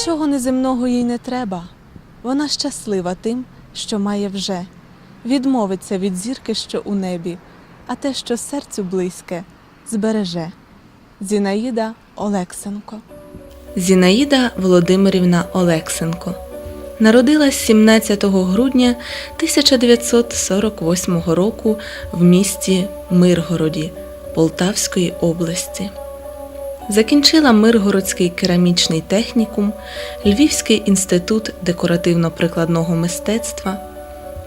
Нічого неземного їй не треба. Вона щаслива тим, що має вже. Відмовиться від зірки, що у небі, а те, що серцю близьке, збереже. Зінаїда Олексенко. Зінаїда Володимирівна Олексенко народилась 17 грудня 1948 року в місті Миргороді Полтавської області. Закінчила Миргородський керамічний технікум, Львівський інститут декоративно-прикладного мистецтва.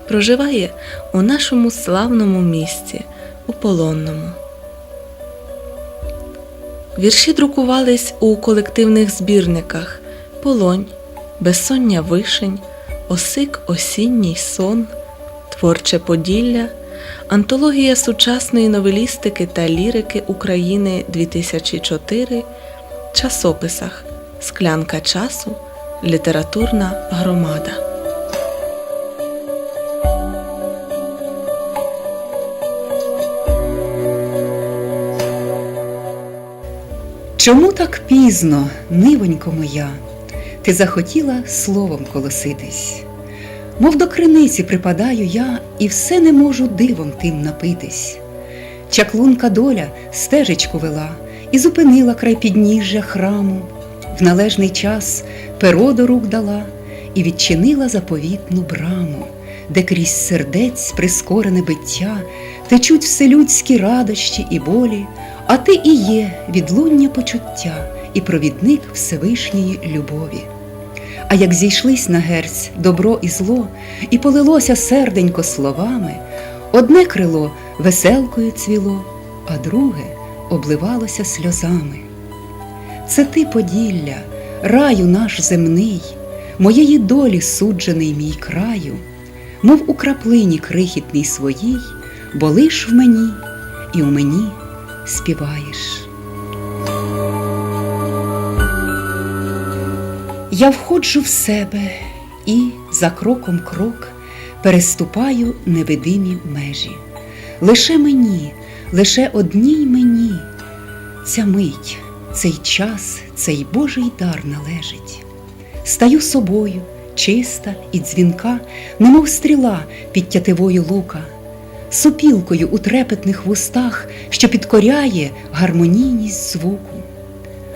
Проживає у нашому славному місті, у Полонному. Вірші друкувались у колективних збірниках Полонь, Безсоння вишень, Осик осінній сон, Творче Поділля, Антологія сучасної новелістики та лірики України 2004, часописах Склянка часу, Літературна громада. Чому так пізно, нивонько моя, ти захотіла словом колоситись? Мов до криниці припадаю я і все не можу дивом тим напитись. Чаклунка доля стежечку вела і зупинила край підніжжя храму, в належний час перо до рук дала і відчинила заповітну браму, де крізь сердець прискорене биття течуть вселюдські радощі і болі, а ти і є відлуння почуття і провідник Всевишньої любові. А як зійшлись на герць добро і зло, і полилося серденько словами, одне крило веселкою цвіло, а друге обливалося сльозами. Це ти, Поділля, раю наш земний, моєї долі суджений мій краю, мов у краплині крихітній своїй, бо лиш в мені і у мені співаєш. Я входжу в себе і за кроком крок переступаю невидимі межі. Лише мені, лише одній мені, ця мить, цей час, цей Божий дар належить. Стаю собою, чиста і дзвінка, немов стріла під тятивою лука, сопілкою у трепетних вустах, що підкоряє гармонійність звуку.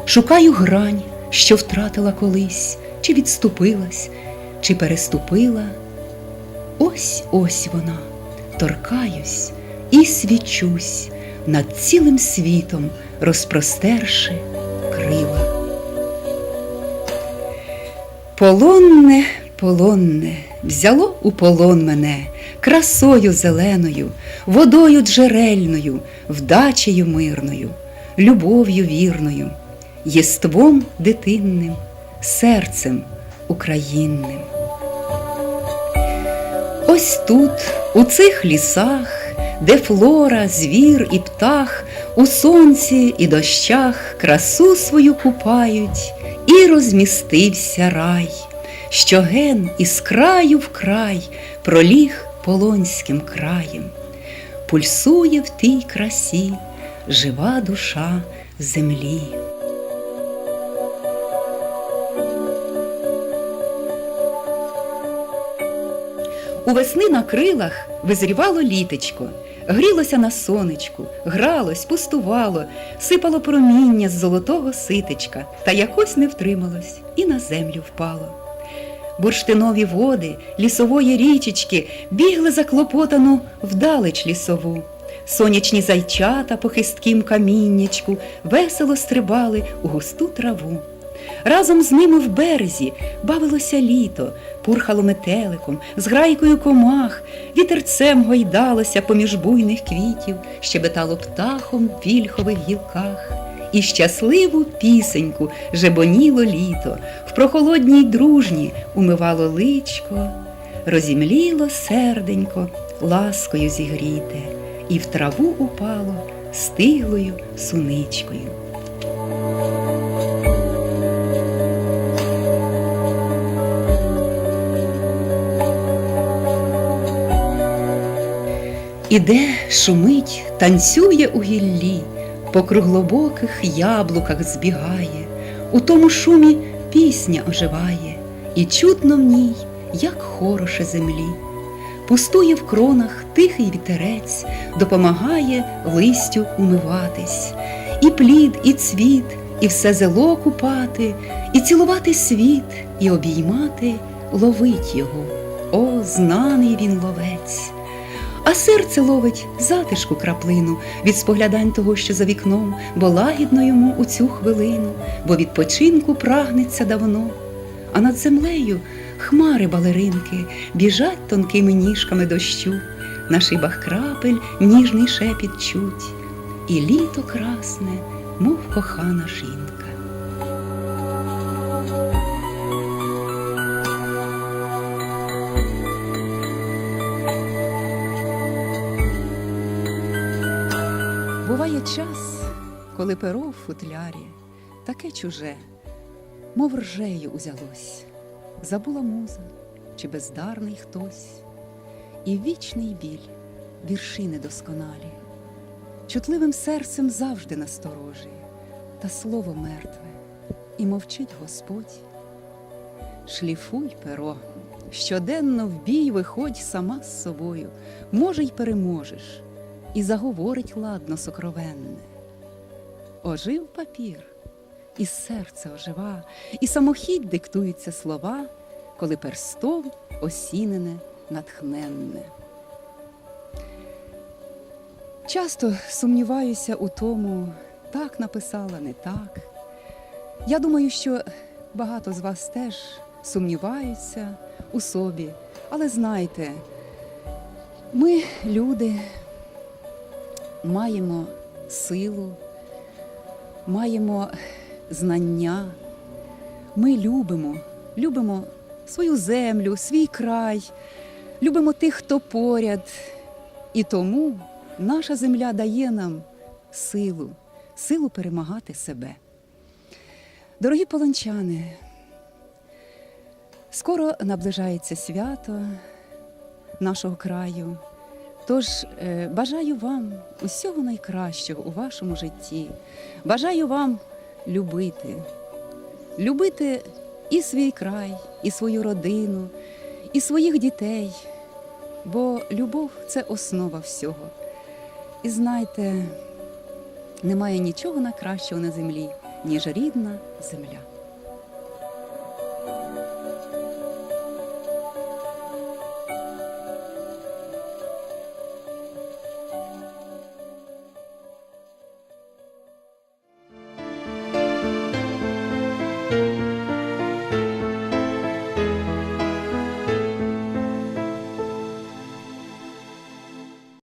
Шукаю грань, що втратила колись, чи відступилась, чи переступила. Ось ось вона, торкаюсь і свічусь над цілим світом, розпростерши крила. Полонне, полонне, взяло у полон мене красою зеленою, водою джерельною, вдачею мирною, любов'ю вірною, єством дитинним, серцем українним. Ось тут, у цих лісах, де флора, звір і птах у сонці і дощах красу свою купають, і розмістився рай, що ген із краю в край проліг полонським краєм, пульсує в тій красі жива душа землі. У весни на крилах визрівало літечко, грілося на сонечку, гралось, пустувало, сипало проміння з золотого ситечка, та якось не втрималось і на землю впало. Бурштинові води лісової річечки бігли заклопотану вдалеч лісову. Сонячні зайчата по хисткім каміннячку весело стрибали у густу траву. Разом з ними в березі бавилося літо, пурхало метеликом, з грайкою комах, вітерцем гойдалося поміж буйних квітів, щебетало птахом в вільхових гілках. І щасливу пісеньку жебоніло літо, в прохолодній дружні умивало личко, розімліло серденько, ласкою зігріте, і в траву упало стиглою суничкою. Іде, шумить, танцює у гіллі, по круглобоких яблуках збігає, у тому шумі пісня оживає, і чутно в ній, як хороше землі. Пустує в кронах тихий вітерець, допомагає листю умиватись, і плід, і цвіт, і все зело купати, і цілувати світ, і обіймати, ловить його. О, знаний він ловець! А серце ловить затишку краплину від споглядань того, що за вікном, бо лагідно йому у цю хвилину, бо відпочинку прагнеться давно. А над землею хмари балеринки біжать тонкими ніжками дощу, на шибах крапель ніжний шепіт чуть, і літо красне, мов кохана жінка. Час, коли перо в футлярі таке чуже, мов ржею узялось, забула муза чи бездарний хтось, і вічний біль, вірші недосконалі, чутливим серцем завжди насторожі, та слово мертве, і мовчить Господь. Шліфуй перо, щоденно в бій виходь сама з собою, може, й переможеш, і заговорить ладно сокровенне. Ожив папір, і серце ожива, і самохідь диктуються слова, коли перстом осінене натхненне. Часто сумніваюся у тому, так написала, не так. Я думаю, що багато з вас теж сумніваються у собі, але знайте, ми, люди, маємо силу, маємо знання, ми любимо, любимо свою землю, свій край, любимо тих, хто поряд. І тому наша земля дає нам силу, силу перемагати себе. Дорогі полончани, скоро наближається свято нашого краю. Тож е, бажаю вам усього найкращого у вашому житті. Бажаю вам любити, любити і свій край, і свою родину, і своїх дітей. Бо любов це основа всього. І знайте, немає нічого найкращого на землі, ніж рідна земля.